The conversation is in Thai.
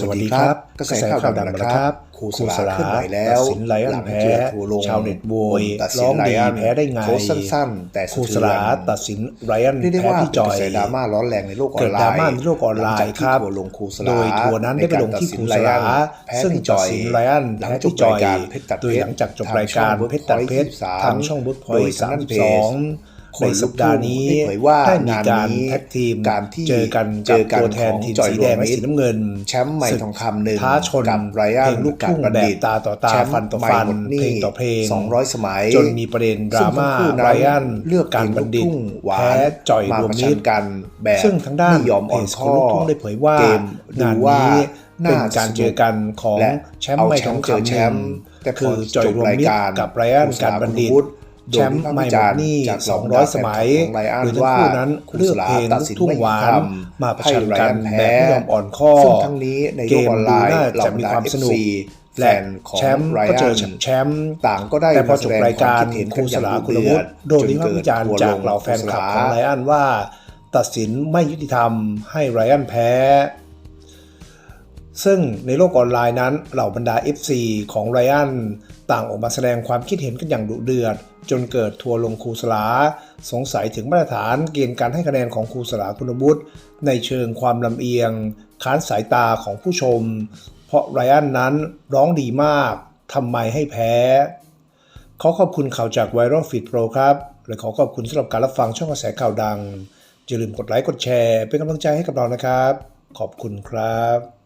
สวัสดีครับ กระแสข่าวดังนะครับครูสลาขึ้นไหวแล้วตัดสินไลออนหลังแพ้เจอทัวร์ลงชาวเน็ตโวยตัดสิร้นองไลดีออนแพ้ได้ไงโค้ชสั้นๆแต่ครูสะสเทือนลาตัดสินไรอันเรียกได้แพ้ว่าพี่จเป็นอกระยแสดราม่าร้อนแรงในโลกออเกิดนไลดราน์ม่าในโลกออนไลน์ครับหลังจากที่ทัวร์ลงครูสลาโดยทัวร์นั้นได้ไปลงที่ครูสลาแพ้ซึ่งพี่จตัดอยสินไรอันหลังแพ้จบพี่จอยรายการเพชรตัดเพชรโดยหลังจากจบรายการทางช่องเพชรตัดเพชร Workpoint ทางช่องเวิร์กพอยโดยต์สามนั้นสิบเพสจองค ในนสัปดาห์นี้ได้เผยว่าได้มีการงานนี้แท็กทีมการที่เจอกันเจกับอกันตัวแทนของทีมจอยสีแดงรวมมิและตรสีน้ำเงิน แชมป์ใหม่ศึกทองคำหนึ่งท้าชนกับไรอัเพนลงลูกทุ่งบัณแบฑิบตตาต่อตาแชมป์ฟันต่อใหม่ฟันหมดหนี้เพลงต่อเพลง200 สมัย จนมีประเด็นดราม่าซึ่งทั้งคู่นั้นไรอันเลือกการบัณฑิตเพลงลูกทุ่งหวานแพ้จอยมารวมประมิชัตนรกันแบบซึ่งทางด้านไม่ยอมอ่อนเพจข้อคนลูกทุ่งได้เผยว่าเกมงานดูว่านี้น่าเป็นการเจอกันของและแชมป์ไม่ทองเอาแชมป์เจอคำแชมป์แต่พอคือจอยรวมมิตรกับไรอันการบัณฑิต แชมป์ไม่หมดหนี้จาก200สมัยของไรอันโดยทั้งว่าคู่นั้นครูเลือกสลาเพลงตัดลูกสินทุ่งไม่หวายุติธรนรมมาประชันกันให้ไรอันแบบไม่ยอมอ่อนข้อซึ่งทั้งนี้ในโลเกกมออนไลดูน์น่าเหล่จะมีความสนุกบรรดา FC และแฟนของแชมป์ไรก็อัเจอนแชมป์ต่างก็ได้แต่พอมาจแสบดงรายการความคิดเห็นครูสลากันคุณอย่างวุฒิดุเดือดโดนวิพากษ์วิจารณ์จนเกิดจากเหล่าแฟนคลับทัวร์ลงของไรอันว่า ตัดสินไม่ยุติธรรมให้ไรอันแพ้ ซึ่งในโลกออนไลน์นั้นเหล่าบรรดา FC ของไรอันต่างออกมาแสดงความคิดเห็นกันอย่างดุเดือด จนเกิดทัวร์ลงครูสลา สงสัยถึงมาตรฐานเกณฑ์การให้คะแนนของครูสลาคุณบุตรในเชิงความลำเอียง ค้านสายตาของผู้ชม เพราะไรอันนั้นร้องดีมากทำไมให้แพ้ ขอขอบคุณข่าวจาก Viral Feed Pro ครับและขอขอบคุณสำหรับการรับฟังช่องกระแสข่าวดังอย่าลืมกดไลค์กดแชร์ เป็นกำลังใจให้กับเรานะครับ ขอบคุณครับ